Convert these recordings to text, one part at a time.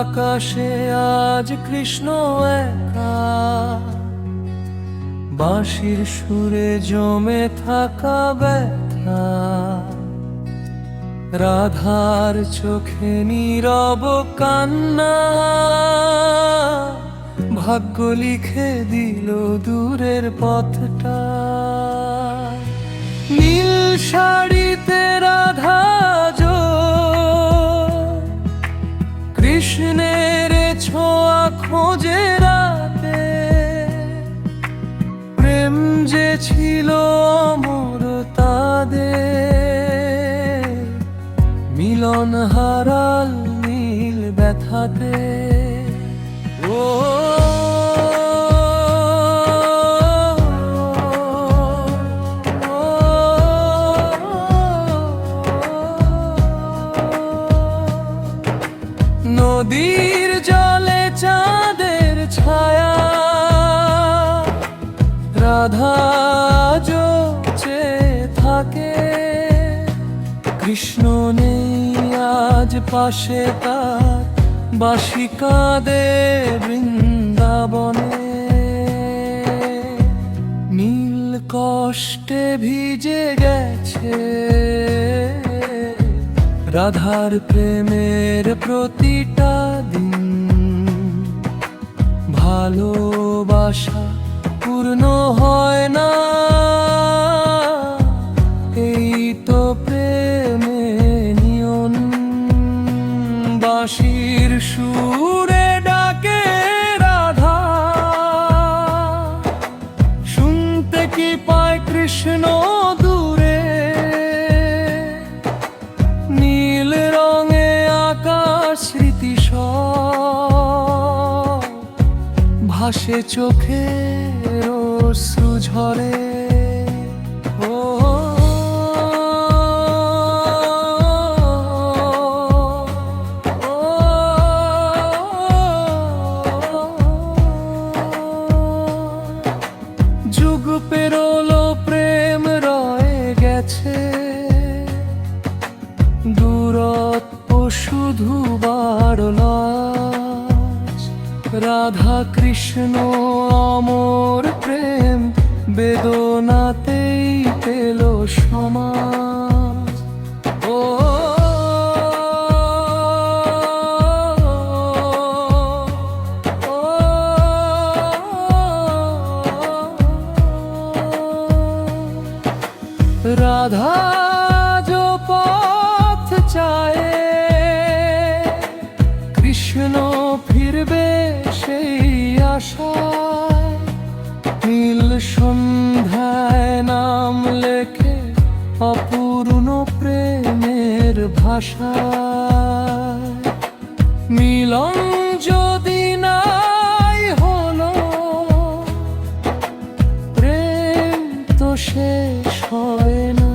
আকাশে আজ কৃষ্ণ একা। বাঁশির সুরে জমে থাকা ব্যথা। রাধার চোখে নীরব কান্না। ভাগ্য লিখে দিল দূরের পথটা। নীল শাড়িতে কৃষ্ণের ছোঁয়া খোঁজে রাতে। প্রেম যে ছিল অমর তাদের মিলন হারাল নীল ব্যথাতে। নদীর জলে চাঁদের ছায়া। রাধা চে থাকে। কৃষ্ণ নেই আজ পাশে তার বাসি কাঁদে বৃন্দাবনে। নীল কষ্টে ভিজে গেছে রাধার প্রেমের প্রতিটা দিন ভালোবাসা পূর্ণ হয় না। এই তো ভাসে চোখে অশ্রু ঝরে ও যুগ পেরোলো প্রেম রয়ে গেছে দূরত্ব শুধু বাড়ল। রাধা কৃষ্ণ অমর প্রেম বেদনাতেই পেল সমাজ। ও রাধা जो পথ চায় কৃষ্ণ ফিরবে সেই আশায়। নীল সন্ধ্যায় নাম লেখে অপূর্ণ প্রেমের ভাষায়। মিলন যদি নাই হলো, প্রেম তো শেষ হয় না।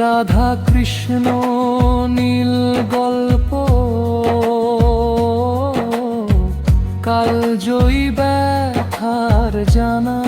রাধা কৃষ্ণ নীল গল্প জয়ী ব্যথার জানা